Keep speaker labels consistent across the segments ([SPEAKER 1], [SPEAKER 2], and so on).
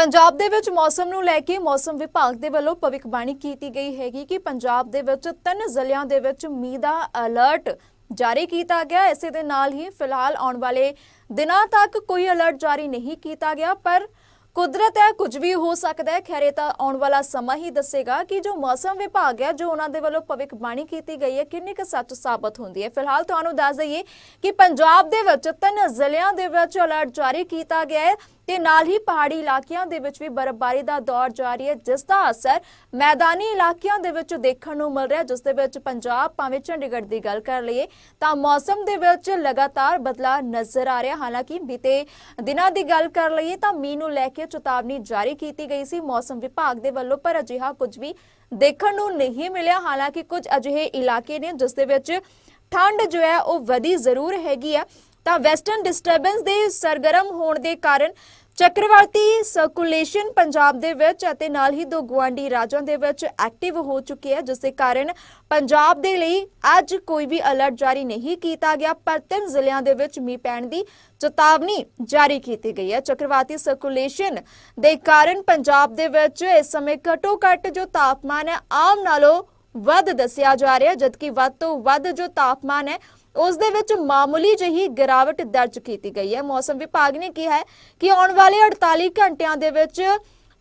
[SPEAKER 1] ਪੰਜਾਬ ਦੇ ਵਿੱਚ ਮੌਸਮ ਨੂੰ ਲੈ ਕੇ ਮੌਸਮ ਵਿਭਾਗ ਦੇ ਵੱਲੋਂ ਭਵਿੱਖਬਾਣੀ ਕੀਤੀ ਗਈ ਹੈਗੀ ਕਿ ਪੰਜਾਬ ਦੇ ਵਿੱਚ ਤਿੰਨ ਜ਼ਿਲ੍ਹਿਆਂ ਦੇ ਵਿੱਚ ਮੀਂਹ ਦਾ ਅਲਰਟ ਜਾਰੀ ਕੀਤਾ ਗਿਆ। ਇਸੇ ਦੇ ਨਾਲ ਹੀ ਫਿਲਹਾਲ ਆਉਣ ਵਾਲੇ ਦਿਨਾਂ ਤੱਕ ਕੋਈ ਅਲਰਟ ਜਾਰੀ ਨਹੀਂ ਕੀਤਾ ਗਿਆ, ਪਰ ਕੁਦਰਤ ਹੈ, ਕੁਝ ਵੀ ਹੋ ਸਕਦਾ ਹੈ। ਖੈਰੇ ਤਾਂ ਆਉਣ ਵਾਲਾ ਸਮਾਂ ਹੀ ਦੱਸੇਗਾ ਕਿ ਜੋ ਮੌਸਮ ਵਿਭਾਗ ਹੈ, ਜੋ ਉਹਨਾਂ ਦੇ ਵੱਲੋਂ ਭਵਿੱਖਬਾਣੀ ਕੀਤੀ ਗਈ ਹੈ, ਕਿੰਨੀ ਕੁ ਸੱਚ ਸਾਬਤ ਹੁੰਦੀ ਹੈ। ਫਿਲਹਾਲ ਤੁਹਾਨੂੰ ਦੱਸ ਦਈਏ ਕਿ ਪੰਜਾਬ ਦੇ ਵਿੱਚ ਤਿੰਨ ਜ਼ਿਲ੍ਹਿਆਂ ਦੇ ਵਿੱਚ ਅਲਰਟ ਜਾਰੀ ਕੀਤਾ ਗਿਆ ਹੈ। ਤੇ ਨਾਲ ਹੀ ਪਹਾੜੀ ਇਲਾਕਿਆਂ ਦੇ ਵਿੱਚ ਵੀ ਬਰਫ਼ਬਾਰੀ ਦਾ ਦੌਰ ਜਾਰੀ ਹੈ, ਜਿਸ ਦਾ ਅਸਰ ਮੈਦਾਨੀ ਇਲਾਕਿਆਂ ਦੇ ਵਿੱਚ ਦੇਖਣ ਨੂੰ ਮਿਲ ਰਿਹਾ, ਜਿਸ ਦੇ ਵਿੱਚ ਪੰਜਾਬ ਭਾਵੇਂ ਚੰਡੀਗੜ੍ਹ ਦੀ ਗੱਲ ਕਰ ਲਈਏ, ਤਾਂ ਮੌਸਮ ਦੇ ਵਿੱਚ ਲਗਾਤਾਰ ਬਦਲਾਅ ਨਜ਼ਰ ਆ ਰਿਹਾ। ਹਾਲਾਂਕਿ ਬੀਤੇ ਦਿਨਾਂ ਦੀ ਗੱਲ ਕਰ ਲਈਏ, ਤਾਂ ਮੀਂਹ ਨੂੰ ਲੈ ਕੇ ਚੇਤਾਵਨੀ ਜਾਰੀ ਕੀਤੀ ਗਈ ਸੀ। ਮੌਸਮ ਵਿਭਾਗ ਦੇ ਵੱਲੋਂ, ਪਰ ਅਜਿਹਾ ਕੁਝ ਵੀ ਦੇਖਣ ਨੂੰ ਨਹੀਂ ਮਿਲਿਆ। ਹਾਲਾਂਕਿ ਕੁਝ ਅਜਿਹੇ ਇਲਾਕੇ ਨੇ, ਜਿਸ ਦੇ ਵਿੱਚ ਠੰਡ ਜੋ ਹੈ, ਉਹ ਵਧੀ ਜ਼ਰੂਰ ਹੈਗੀ ਆ ਤਾਂ ਵੈਸਟਰਨ ਡਿਸਟਰਬੈਂਸ ਦੇ ਸਰਗਰਮ ਹੋਣ ਦੇ ਕਾਰਨ ਚੱਕਰਵਾਤੀ ਸਰਕੂਲੇਸ਼ਨ ਪੰਜਾਬ ਦੇ ਵਿੱਚ ਅਤੇ ਨਾਲ ਹੀ ਦੋ ਗਵਾਂਡੀ ਰਾਜਾਂ ਦੇ ਵਿੱਚ ਐਕਟਿਵ ਹੋ ਚੁੱਕੀ ਹੈ ਜਿਸ ਦੇ ਕਾਰਨ ਪੰਜਾਬ ਦੇ ਲਈ ਅੱਜ ਕੋਈ ਵੀ ਅਲਰਟ ਜਾਰੀ ਨਹੀਂ ਕੀਤਾ ਗਿਆ, ਪਰ ਤਿੰਨ ਜ਼ਿਲ੍ਹਿਆਂ ਦੇ ਵਿੱਚ ਮੀਂਹ ਪੈਣ ਦੀ ਚੇਤਾਵਨੀ ਜਾਰੀ ਕੀਤੀ ਗਈ ਹੈ ਚੱਕਰਵਾਤੀ ਸਰਕੂਲੇਸ਼ਨ ਦੇ ਕਾਰਨ ਪੰਜਾਬ ਦੇ ਵਿੱਚ ਇਸ ਸਮੇਂ ਘੱਟੋ ਘੱਟ ਜੋ ਤਾਪਮਾਨ ਹੈ, ਆਮ ਨਾਲੋਂ ਵੱਧ ਦੱਸਿਆ ਜਾ ਰਿਹਾ, ਜਦਕਿ ਵੱਧ ਤੋਂ ਵੱਧ ਜੋ ਤਾਪਮਾਨ ਹੈ ਉਸ ਦੇ ਵਿੱਚ ਮਾਮੂਲੀ ਜਿਹੀ ਗਿਰਾਵਟ ਦਰਜ ਕੀਤੀ ਗਈ ਹੈ। ਮੌਸਮ ਵਿਭਾਗ ਨੇ ਕਿਹਾ ਹੈ ਕਿ ਆਉਣ ਵਾਲੇ 48 ਘੰਟਿਆਂ ਦੇ ਵਿੱਚ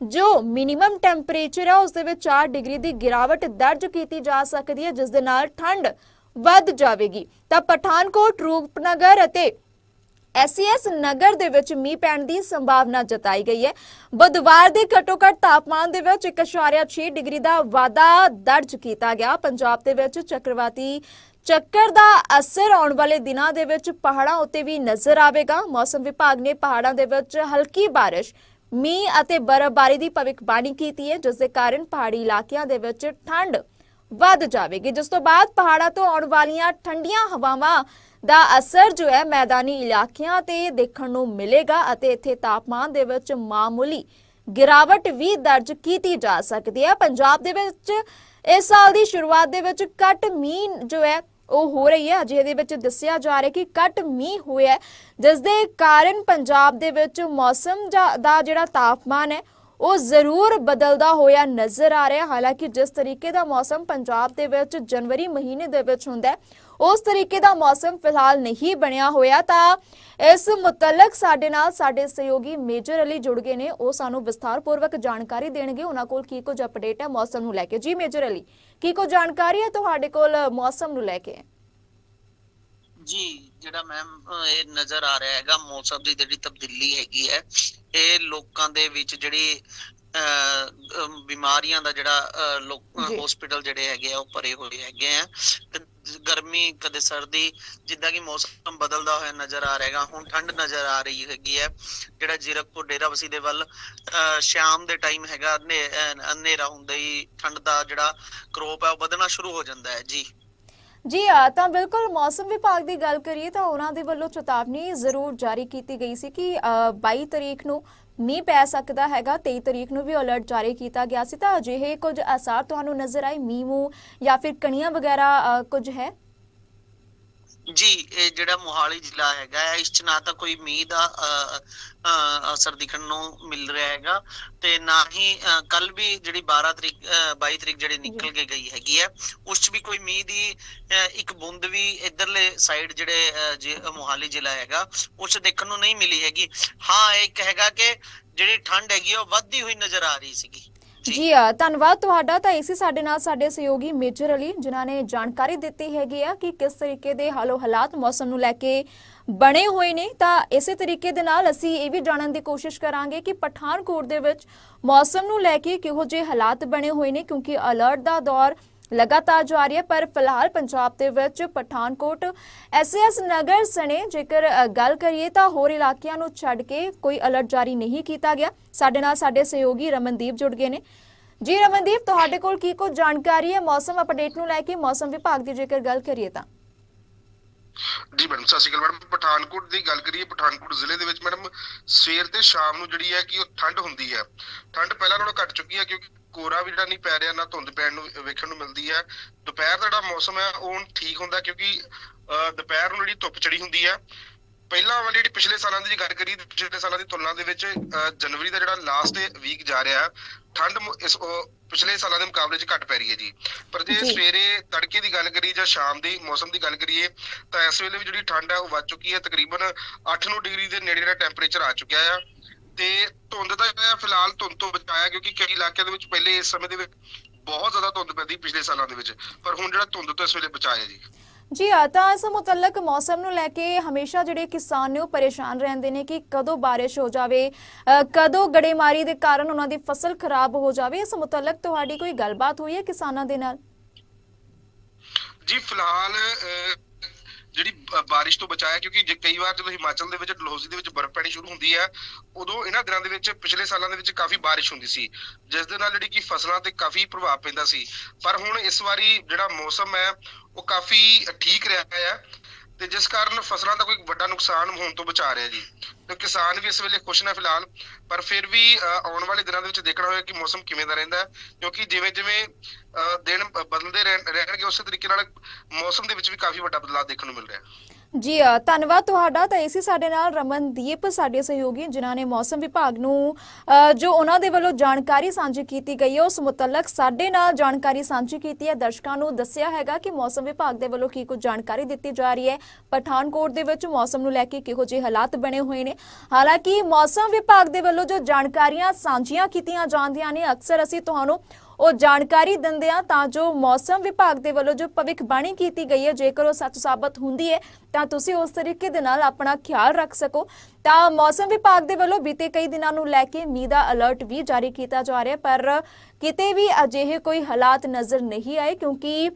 [SPEAKER 1] ਜੋ ਮਿਨੀਮਮ ਟੈਂਪਰੇਚਰ ਹੈ ਉਸ ਦੇ ਵਿੱਚ 4 ਡਿਗਰੀ ਦੀ ਗਿਰਾਵਟ ਦਰਜ ਕੀਤੀ ਜਾ ਸਕਦੀ ਹੈ, ਜਿਸ ਦੇ ਨਾਲ ਠੰਡ ਵੱਧ ਜਾਵੇਗੀ। ਤਾਂ ਪਠਾਨਕੋਟ, ਰੂਪਨਗਰ ਅਤੇ ਐਸਐਸ ਨਗਰ ਦੇ ਵਿੱਚ ਮੀਂਹ ਪੈਣ ਦੀ ਸੰਭਾਵਨਾ ਜਤਾਈ ਗਈ ਹੈ। ਬੁੱਧਵਾਰ ਦੇ ਘੱਟੋ-ਘੱਟ ਤਾਪਮਾਨ ਦੇ ਵਿੱਚ 1.6 ਡਿਗਰੀ ਦਾ ਵਾਧਾ ਦਰਜ ਕੀਤਾ ਗਿਆ। ਪੰਜਾਬ ਦੇ ਵਿੱਚ ਚੱਕਰਵਾਤੀ ਚੱਕਰ ਦਾ ਅਸਰ ਆਉਣ ਵਾਲੇ ਦਿਨਾਂ ਦੇ ਵਿੱਚ ਪਹਾੜਾਂ ਉੱਤੇ ਵੀ ਨਜ਼ਰ ਆਵੇਗਾ। ਮੌਸਮ ਵਿਭਾਗ ਨੇ ਪਹਾੜਾਂ ਦੇ ਵਿੱਚ ਹਲਕੀ ਬਾਰਿਸ਼, ਮੀਂਹ ਅਤੇ ਬਰਫ਼ਬਾਰੀ ਦੀ ਭਵਿੱਖਬਾਣੀ ਕੀਤੀ ਹੈ, ਜਿਸ ਦੇ ਕਾਰਨ ਪਹਾੜੀ ਇਲਾਕਿਆਂ ਦੇ ਵਿੱਚ ਠੰਡ ਵੱਧ ਜਾਵੇਗੀ। ਜਿਸ ਤੋਂ ਬਾਅਦ ਪਹਾੜਾਂ ਤੋਂ ਆਉਣ ਵਾਲੀਆਂ ਠੰਡੀਆਂ ਹਵਾਵਾਂ ਦਾ ਅਸਰ ਜੋ ਹੈ ਮੈਦਾਨੀ ਇਲਾਕਿਆਂ ਤੇ ਦੇਖਣ ਨੂੰ ਮਿਲੇਗਾ ਅਤੇ ਇੱਥੇ ਤਾਪਮਾਨ ਦੇ ਵਿੱਚ ਮਾਮੂਲੀ ਗਿਰਾਵਟ ਵੀ ਦਰਜ ਕੀਤੀ ਜਾ ਸਕਦੀ ਹੈ। ਪੰਜਾਬ ਦੇ ਵਿੱਚ ਇਸ ਸਾਲ ਦੀ ਸ਼ੁਰੂਆਤ ਦੇ ਵਿੱਚ ਘੱਟ ਮੀਂਹ ਜੋ ਹੈ ਉਹ ਹੋ ਰਹੀ ਹੈ। ਅਜੇ ਇਹਦੇ ਵਿੱਚ ਦੱਸਿਆ ਜਾ ਰਿਹਾ ਕਿ ਘੱਟ ਮੀਂਹ ਹੋਇਆ ਹੈ, ਜਿਸ ਦੇ ਕਾਰਨ ਪੰਜਾਬ ਦੇ ਵਿੱਚ ਮੌਸਮ ਜਾ- ਦਾ ਜਿਹੜਾ ਤਾਪਮਾਨ ਹੈ ਉਹ ਜ਼ਰੂਰ ਬਦਲਦਾ ਹੋਇਆ ਨਜ਼ਰ ਆ ਰਿਹਾ। ਹਾਲਾਂਕਿ ਜਿਸ ਤਰੀਕੇ ਦਾ ਮੌਸਮ ਪੰਜਾਬ ਦੇ ਵਿੱਚ ਜਨਵਰੀ ਮਹੀਨੇ ਦੇ ਵਿੱਚ ਹੁੰਦਾ ਹੈ, ਉਸ ਤਰੀਕੇ ਦਾ ਮੌਸਮ ਫਿਲਹਾਲ ਨਹੀਂ ਬਣਿਆ ਹੋਇਆ। ਤਾਂ ਇਸ ਮੁਤਲਕ ਸਾਡੇ ਨਾਲ ਸਾਡੇ ਸਹਿਯੋਗੀ ਮੇਜਰ ਅਲੀ ਜੁੜ ਗਏ ਨੇ। ਉਹ ਸਾਨੂੰ ਵਿਸਥਾਰਪੂਰਵਕ ਜਾਣਕਾਰੀ ਦੇਣਗੇ। ਉਹਨਾਂ ਕੋਲ ਕੀ ਕੁਝ ਅਪਡੇਟ ਹੈ ਮੌਸਮ ਨੂੰ ਲੈ ਕੇ। ਜੀ ਮੇਜਰ ਅਲੀ, ਕੀ ਕੁਝ ਜਾਣਕਾਰੀ ਹੈ ਤੁਹਾਡੇ ਕੋਲ ਮੌਸਮ ਨੂੰ ਲੈ ਕੇ?
[SPEAKER 2] ਜੀ ਜਿਹੜਾ ਮੈਮ ਇਹ ਨਜ਼ਰ ਆ ਰਿਹਾ ਹੈਗਾ ਮੌਸਮ ਦੀ ਜਿਹੜੀ ਤਬਦੀਲੀ ਹੈਗੀ ਹੈ ਇਹ ਲੋਕਾਂ ਦੇ ਵਿੱਚ ਜਿਹੜੀ ਬਿਮਾਰੀਆਂ ਦਾ ਜਿਹੜਾ ਲੋਕ। ਹਸਪੀਟਲ ਜਿਹੜੇ ਹੈਗੇ ਆ ਉਹ ਭਰੇ ਹੋਏ ਹੈਗੇ ਆ ਗਰਮੀ ਕਦੇ ਸਰਦੀ ਜਿੱਦਾਂ ਕਿ ਮੌਸਮ ਬਦਲਦਾ ਹੋਇਆ ਨਜ਼ਰ ਆ ਰਿਹਾਗਾ ਹੁਣ ਠੰਡ ਨਜ਼ਰ ਆ ਰਹੀ ਹੈਗੀ ਹੈ ਜਿਹੜਾ ਜ਼ੀਰਕਪੁਰ ਡੇਰਾਬਸੀ ਦੇ ਵੱਲ ਸ਼ਾਮ ਦੇ ਟਾਈਮ ਹੈਗਾ ਹਨੇਰਾ ਹੁੰਦਾ ਹੀ ਠੰਡ ਦਾ ਜਿਹੜਾ ਕਰੋਪ ਹੈ ਉਹ ਵਧਣਾ ਸ਼ੁਰੂ ਹੋ ਜਾਂਦਾ ਹੈ ਜੀ
[SPEAKER 1] ਜੀ ਆ ਤਾਂ ਬਿਲਕੁਲ ਮੌਸਮ ਵਿਭਾਗ ਦੀ ਗੱਲ ਕਰੀਏ ਤਾਂ ਉਹਨਾਂ ਦੇ ਵੱਲੋਂ ਚੇਤਾਵਨੀ ਜ਼ਰੂਰ ਜਾਰੀ ਕੀਤੀ ਗਈ ਸੀ ਕਿ ਅ, 22 ਤਰੀਕ ਨੂੰ ਮੀਂਹ ਪੈ ਸਕਦਾ ਹੈਗਾ 23 ਤਰੀਕ ਨੂੰ ਵੀ ਅਲਰਟ ਜਾਰੀ ਕੀਤਾ ਗਿਆ ਸੀ। ਤਾਂ ਅਜਿਹੇ ਕੁਝ ਅਸਾਰ ਤੁਹਾਨੂੰ ਨਜ਼ਰ ਆਏ? ਮੀਂਹ ਮੂੰਹ ਜਾਂ ਫਿਰ ਕਣੀਆਂ ਵਗੈਰਾ ਕੁਝ ਹੈ?
[SPEAKER 2] ਜੀ ਇਹ ਜਿਹੜਾ ਮੋਹਾਲੀ ਜ਼ਿਲ੍ਹਾ ਹੈਗਾ ਇਸ ਚ ਨਾ ਤਾਂ ਕੋਈ ਮੀਂਹ ਦਾ ਅਸਰ ਦਿਖਣ ਨੂੰ ਮਿਲ ਰਿਹਾ ਹੈਗਾ ਤੇ ਨਾ ਹੀ ਕੱਲ ਵੀ ਜਿਹੜੀ 12 ਤਰੀਕ ਅ, 22 ਤਰੀਕ ਜਿਹੜੀ ਨਿਕਲ ਕੇ ਗਈ ਹੈਗੀ ਹੈ ਉਸ ਚ ਵੀ ਕੋਈ ਮੀਂਹ ਦੀ ਇੱਕ ਬੂੰਦ ਵੀ ਇਧਰਲੇ ਸਾਈਡ ਜਿਹੜੇ ਮੋਹਾਲੀ ਜ਼ਿਲ੍ਹਾ ਹੈਗਾ ਉਸ ਦੇਖਣ ਨੂੰ ਨਹੀਂ ਮਿਲੀ ਹੈਗੀ। ਹਾਂ ਇੱਕ ਹੈਗਾ ਕਿ ਜਿਹੜੀ ਠੰਡ ਹੈਗੀ ਉਹ ਵੱਧਦੀ ਹੋਈ ਨਜ਼ਰ ਆ ਰਹੀ ਸੀਗੀ। ਜੀ।
[SPEAKER 1] ਧੰਨਵਾਦ ਤੁਹਾਡਾ ਤਾਂ ਇਸੇ ਸਾਡੇ ਨਾਲ ਸਾਡੇ ਸਹਿਯੋਗੀ ਮੇਜਰ ਅਲੀ, ਜਿਨ੍ਹਾਂ ਨੇ ਜਾਣਕਾਰੀ ਦਿੱਤੀ ਹੈਗੀ ਆ ਕਿ ਕਿਸ ਤਰੀਕੇ ਦੇ ਹਾਲੋ ਹਾਲਾਤ ਮੌਸਮ ਨੂੰ ਲੈ ਕੇ ਬਣੇ ਹੋਏ ਨੇ ਤਾਂ ਇਸੇ ਤਰੀਕੇ ਦੇ ਨਾਲ ਅਸੀਂ ਇਹ ਵੀ ਜਾਣਨ ਦੀ ਕੋਸ਼ਿਸ਼ ਕਰਾਂਗੇ ਕਿ ਪਠਾਨਕੋਟ ਦੇ ਵਿੱਚ ਮੌਸਮ ਨੂੰ ਲੈ ਕੇ ਕਿਹੋ ਜਿਹੇ ਹਾਲਾਤ ਬਣੇ ਹੋਏ ਨੇ, ਕਿਉਂਕਿ ਅਲਰਟ ਦਾ ਦੌਰ ਲਗਾਤਾਰ ਜਾਰੀ ਹੈ, ਪਰ ਫਿਲਹਾਲ ਪੰਜਾਬ ਦੇ ਵਿੱਚ ਪਠਾਨਕੋਟ ਐਸਐਸ ਨਗਰ ਸਣੇ ਜੇਕਰ ਗੱਲ ਕਰੀਏ ਤਾਂ ਹੋਰ ਇਲਾਕਿਆਂ ਨੂੰ ਛੱਡ ਕੇ ਕੋਈ ਅਲਰਟ ਜਾਰੀ ਨਹੀਂ ਕੀਤਾ ਗਿਆ। ਸਾਡੇ ਨਾਲ ਸਾਡੇ ਸਹਿਯੋਗੀ ਰਮਨਦੀਪ ਜੁੜ ਗਏ ਨੇ। ਜੀ ਰਮਨਦੀਪ, ਤੁਹਾਡੇ ਕੋਲ ਕੀ ਕੁਝ ਜਾਣਕਾਰੀ ਹੈ? ਮੌਸਮ ਅਪਡੇਟ ਨੂੰ ਲੈ ਕੇ ਮੌਸਮ ਵਿਭਾਗ ਦੀ ਜੇਕਰ ਗੱਲ ਕਰੀਏ ਤਾਂ।
[SPEAKER 3] ਜੀ ਮੈਡਮ, ਸਤਿ ਸ਼੍ਰੀ ਅਕਾਲ ਮੈਡਮ। ਪਠਾਨਕੋਟ ਦੀ ਗੱਲ ਕਰੀਏ, ਪਠਾਨਕੋਟ ਜ਼ਿਲ੍ਹੇ ਦੇ ਵਿੱਚ ਮੈਡਮ, ਸਵੇਰ ਤੇ ਸ਼ਾਮ ਨੂੰ ਜਿਹੜੀ ਹੈ ਕਿ ਉਹ ਠੰਡ ਹੁੰਦੀ ਹੈ। ਠੰਡ ਪਹਿਲਾਂ ਨਾਲੋਂ ਘਟ ਚੁੱਕੀ ਹੈ, ਕਿਉਂਕਿ ਕੋਰਾ ਵੀ ਜਿਹੜਾ ਨਹੀਂ ਪੈ ਰਿਹਾ ਨਾ ਧੁੰਦ ਪੈਣ ਨੂੰ ਵੇਖਣ ਨੂੰ ਮਿਲਦੀ ਹੈ। ਦੁਪਹਿਰ ਦਾ ਜਿਹੜਾ ਮੌਸਮ ਹੈ ਉਹ ਠੀਕ ਹੁੰਦਾ ਕਿਉਂਕਿ ਅਹ, ਦੁਪਹਿਰ ਨੂੰ ਜਿਹੜੀ ਧੁੱਪ ਚੜੀ ਹੁੰਦੀ ਹੈ ਪਹਿਲਾਂ ਵਾਲੀ ਜਿਹੜੀ ਪਿਛਲੇ ਸਾਲਾਂ ਦੀ ਜੇ ਗੱਲ ਕਰੀਏ ਪਿਛਲੇ ਸਾਲਾਂ ਦੀ ਤੁਲਨਾ ਦੇ ਵਿੱਚ ਅਹ, ਜਨਵਰੀ ਦਾ ਜਿਹੜਾ ਲਾਸਟ ਵੀਕ ਜਾ ਰਿਹਾ ਹੈ, ਠੰਡ ਇਸ ਪਿਛਲੇ ਸਾਲਾਂ ਦੇ ਮੁਕਾਬਲੇ 'ਚ ਘੱਟ ਪੈ ਰਹੀ ਹੈ ਜੀ। ਪਰ ਜੇ। ਸਵੇਰੇ ਤੜਕੇ ਦੀ ਗੱਲ ਕਰੀਏ ਜਾਂ ਸ਼ਾਮ ਦੀ ਮੌਸਮ ਦੀ ਗੱਲ ਕਰੀਏ ਤਾਂ ਇਸ ਵੇਲੇ ਵੀ ਜਿਹੜੀ ਠੰਡ ਹੈ ਉਹ ਵੱਧ ਚੁੱਕੀ ਹੈ। ਤਕਰੀਬਨ 8-9 ਡਿਗਰੀ ਦੇ ਨੇੜੇ ਜਿਹੜਾ ਟੈਂਪਰੇਚਰ ਆ ਚੁੱਕਿਆ ਆ। ਤੇ ਧੁੰਦ ਦਾ ਫਿਲਹਾਲ ਧੁੰਦ ਤੋਂ ਬਚਾਇਆ ਕਿਉਂਕਿ ਕਈ ਇਲਾਕਿਆਂ ਦੇ ਵਿੱਚ ਪਹਿਲੇ ਇਸ ਸਮੇਂ ਦੇ ਵਿੱਚ ਬਹੁਤ ਜ਼ਿਆਦਾ ਧੁੰਦ ਪੈਂਦੀ ਪਿਛਲੇ ਸਾਲਾਂ ਦੇ ਵਿੱਚ। ਪਰ ਹੁਣ ਜਿਹੜਾ ਧੁੰਦ ਤੋਂ ਇਸ ਵੇਲੇ ਬਚਾਇਆ ਜੀ।
[SPEAKER 1] ਜੀ ਆ ਤਾਂ ਇਸ ਮੁਤਲਕ ਮੌਸਮ ਨੂੰ ਲੈ ਕੇ ਹਮੇਸ਼ਾ ਜਿਹੜੇ ਕਿਸਾਨ ਨੇ ਉਹ ਪਰੇਸ਼ਾਨ ਰਹਿੰਦੇ ਨੇ ਕਿ ਕਦੋਂ ਬਾਰਿਸ਼ ਹੋ ਜਾਵੇ ਕਦੋਂ ਗੜੇਮਾਰੀ ਦੇ ਕਾਰਨ ਉਹਨਾਂ ਦੀ ਫਸਲ ਖਰਾਬ ਹੋ ਜਾਵੇ। ਇਸ ਮੁਤਲਕ ਤੁਹਾਡੀ ਕੋਈ ਗੱਲਬਾਤ ਹੋਈ ਹੈ ਕਿਸਾਨਾਂ ਦੇ ਨਾਲ?
[SPEAKER 3] ਜੀ ਫਿਲਹਾਲ ਅਹ, ਤੋਂ ਬਚਾਇਆ ਕਿਉਂਕਿ ਕਈ ਵਾਰ ਜਦੋਂ ਹਿਮਾਚਲ ਦੇ ਵਿੱਚ ਡਲਹੌਜ਼ੀ ਦੇ ਵਿੱਚ ਬਰਫ਼ ਪੈਣੀ ਸ਼ੁਰੂ ਹੁੰਦੀ ਹੈ ਉਦੋਂ ਇਹਨਾਂ ਦਿਨਾਂ ਦੇ ਵਿੱਚ ਪਿਛਲੇ ਸਾਲਾਂ ਦੇ ਵਿੱਚ ਕਾਫੀ ਬਾਰਿਸ਼ ਹੁੰਦੀ ਸੀ ਜਿਸ ਦੇ ਨਾਲ ਜਿਹੜੀ ਕਿ ਫਸਲਾਂ ਤੇ ਕਾਫੀ ਪ੍ਰਭਾਵ ਪੈਂਦਾ ਸੀ। ਪਰ ਹੁਣ ਇਸ ਵਾਰੀ ਜਿਹੜਾ ਮੌਸਮ ਹੈ ਉਹ ਕਾਫੀ ਠੀਕ ਰਿਹਾ ਹੈ ਤੇ ਜਿਸ ਕਾਰਨ ਫਸਲਾਂ ਦਾ ਕੋਈ ਵੱਡਾ ਨੁਕਸਾਨ ਹੋਣ ਤੋਂ ਬਚਾ ਰਿਹਾ ਜੀ। ਤੇ ਕਿਸਾਨ ਵੀ ਇਸ ਵੇਲੇ ਖੁਸ਼ ਨੇ ਫਿਲਹਾਲ ਪਰ ਫਿਰ ਵੀ ਅਹ, ਆਉਣ ਵਾਲੇ ਦਿਨਾਂ ਦੇ ਵਿੱਚ ਦੇਖਣਾ ਹੋਏਗਾ ਕਿ ਮੌਸਮ ਕਿਵੇਂ ਦਾ ਰਹਿੰਦਾ ਕਿਉਂਕਿ ਜਿਵੇਂ ਜਿਵੇਂ ਦਿਨ ਬਦਲਦੇ ਰਹਿਣਗੇ, ਉਸੇ ਤਰੀਕੇ ਨਾਲ ਮੌਸਮ ਦੇ ਵਿੱਚ ਵੀ ਕਾਫੀ ਵੱਡਾ ਬਦਲਾਅ ਦੇਖਣ ਨੂੰ ਮਿਲ ਰਿਹਾ। ਹੈ
[SPEAKER 1] ਜੀ ਧੰਨਵਾਦ ਤੁਹਾਡਾ, ਤਾਂ ਇਸੇ ਸਾਡੇ ਨਾਲ ਰਮਨਦੀਪ ਸਾਡੇ ਸਹਿਯੋਗੀ ਜਿਨ੍ਹਾਂ ਨੇ ਮੌਸਮ ਵਿਭਾਗ ਨੂੰ ਜੋ ਉਹਨਾਂ ਦੇ ਵੱਲੋਂ ਜਾਣਕਾਰੀ ਸਾਂਝੀ ਕੀਤੀ ਗਈ ਹੈ, ਉਸ ਮੁਤਲਕ ਸਾਡੇ ਨਾਲ ਜਾਣਕਾਰੀ ਸਾਂਝੀ ਕੀਤੀ ਹੈ। ਦਰਸ਼ਕਾਂ ਨੂੰ ਦੱਸਿਆ ਹੈਗਾ ਕਿ ਮੌਸਮ ਵਿਭਾਗ ਦੇ ਵੱਲੋਂ ਕੀ ਕੁਝ ਜਾਣਕਾਰੀ ਦਿੱਤੀ ਜਾ ਰਹੀ ਹੈ। ਪਠਾਨਕੋਟ ਦੇ ਵਿੱਚ ਮੌਸਮ ਨੂੰ ਲੈ ਕੇ ਕਿਹੋ ਜਿਹੇ ਹਾਲਾਤ ਬਣੇ ਹੋਏ ਨੇ। ਹਾਲਾਂਕਿ ਮੌਸਮ ਵਿਭਾਗ ਦੇ ਵੱਲੋਂ ਜੋ ਜਾਣਕਾਰੀਆਂ ਸਾਂਝੀਆਂ ਕੀਤੀਆਂ ਜਾਂਦੀਆਂ ਨੇ, ਅਕਸਰ ਅਸੀਂ ਤੁਹਾਨੂੰ ਉਹ ਜਾਣਕਾਰੀ ਦਿੰਦੇ ਆ ਤਾਂ ਜੋ ਮੌਸਮ ਵਿਭਾਗ ਦੇ ਵੱਲੋਂ ਜੋ ਭਵਿੱਖਬਾਣੀ ਕੀਤੀ ਗਈ ਹੈ, ਜੇਕਰ ਉਹ ਸੱਚ ਸਾਬਤ ਹੁੰਦੀ ਹੈ, ਤਾਂ ਤੁਸੀਂ ਉਸ ਤਰੀਕੇ ਦੇ ਨਾਲ ਆਪਣਾ ਖਿਆਲ ਰੱਖ ਸਕੋ। ਤਾਂ ਮੌਸਮ ਵਿਭਾਗ ਦੇ ਵੱਲੋਂ ਬੀਤੇ ਕਈ ਦਿਨਾਂ ਨੂੰ ਲੈ ਕੇ ਮੀਂਹ ਦਾ ਅਲਰਟ ਵੀ ਜਾਰੀ ਕੀਤਾ ਜਾ ਰਿਹਾ ਪਰ ਕਿਤੇ ਵੀ ਅਜਿਹੇ ਕੋਈ ਹਾਲਾਤ ਨਜ਼ਰ ਨਹੀਂ ਆਏ ਕਿਉਂਕਿ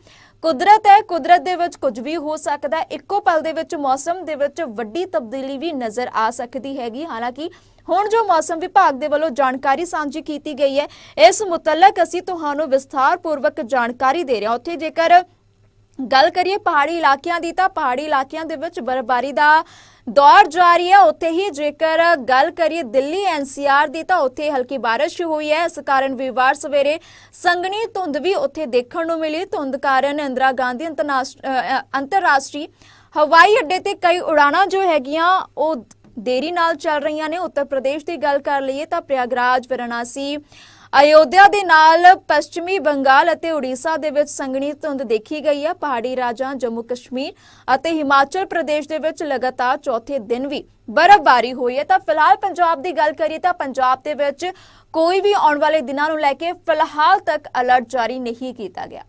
[SPEAKER 1] ਕੁਦਰਤ ਹੈ, ਕੁਦਰਤ ਦੇ ਵਿੱਚ ਕੁਝ ਵੀ ਹੋ ਸਕਦਾ ਇੱਕੋ ਪਲ ਦੇ ਵਿੱਚ, ਮੌਸਮ ਦੇ ਵਿੱਚ ਵੱਡੀ ਤਬਦੀਲੀ ਵੀ ਨਜ਼ਰ ਆ ਸਕਦੀ ਹੈਗੀ। ਹਾਲਾਂਕਿ ਹੁਣ ਜੋ ਮੌਸਮ ਵਿਭਾਗ ਦੇ ਵੱਲੋਂ ਜਾਣਕਾਰੀ ਸਾਂਝੀ ਕੀਤੀ ਗਈ ਹੈ, ਇਸ ਮੁਤਲਕ ਅਸੀਂ ਤੁਹਾਨੂੰ ਵਿਸਥਾਰਪੂਰਵਕ ਜਾਣਕਾਰੀ ਦੇ ਰਹੇ ਹਾਂ। ਉੱਥੇ ਜੇਕਰ ਗੱਲ ਕਰੀਏ ਪਹਾੜੀ ਇਲਾਕਿਆਂ ਦੀ ਤਾਂ ਪਹਾੜੀ ਇਲਾਕਿਆਂ ਦੇ ਵਿੱਚ ਬਰਫ਼ਬਾਰੀ ਦਾ ਦੌਰ ਜਾਰੀ ਹੈ। ਉੱਥੇ ਹੀ ਜੇਕਰ ਗੱਲ ਕਰੀਏ ਦਿੱਲੀ ਐਨਸੀਆਰ ਦੀ ਤਾਂ ਉੱਥੇ ਹਲਕੀ ਬਾਰਿਸ਼ ਹੋਈ ਹੈ। ਇਸ ਕਾਰਨ ਵੀਰਵਾਰ ਸਵੇਰੇ ਸੰਘਣੀ ਧੁੰਦ ਵੀ ਉੱਥੇ ਦੇਖਣ ਨੂੰ ਮਿਲੀ। ਧੁੰਦ ਕਾਰਨ ਇੰਦਰਾ ਗਾਂਧੀ ਅੰਤਰਨਾਸ਼- ਅੰਤਰਰਾਸ਼ਟਰੀ ਹਵਾਈ ਅੱਡੇ ਤੇ ਕਈ ਉਡਾਣਾਂ ਜੋ ਹੈਗੀਆਂ, ਉਹ ਦੇਰੀ ਨਾਲ ਚੱਲ ਰਹੀਆਂ ਨੇ। ਉੱਤਰ ਪ੍ਰਦੇਸ਼ ਦੀ ਗੱਲ ਕਰ ਲਈਏ ਤਾਂ ਪ੍ਰਯਾਗਰਾਜ, ਵਾਰਾਣਸੀ ਅਯੋਧਿਆ ਦੇ ਨਾਲ ਪੱਛਮੀ ਬੰਗਾਲ ਅਤੇ ਉੜੀਸਾ ਦੇ ਵਿੱਚ ਸੰਘਣੀ ਧੁੰਦ ਦੇਖੀ ਗਈ ਹੈ। ਪਹਾੜੀ ਰਾਜਾਂ ਜੰਮੂ ਕਸ਼ਮੀਰ ਅਤੇ ਹਿਮਾਚਲ ਪ੍ਰਦੇਸ਼ ਦੇ ਵਿੱਚ ਲਗਾਤਾਰ ਚੌਥੇ ਦਿਨ ਵੀ ਬਰਫ਼ਬਾਰੀ ਹੋਈ ਹੈ। ਤਾਂ ਫਿਲਹਾਲ ਪੰਜਾਬ ਦੀ ਗੱਲ ਕਰੀਏ ਤਾਂ ਪੰਜਾਬ ਦੇ ਵਿੱਚ ਕੋਈ ਵੀ ਆਉਣ ਵਾਲੇ ਦਿਨਾਂ ਨੂੰ ਲੈ ਕੇ ਫਿਲਹਾਲ ਤੱਕ ਅਲਰਟ ਜਾਰੀ ਨਹੀਂ ਕੀਤਾ ਗਿਆ।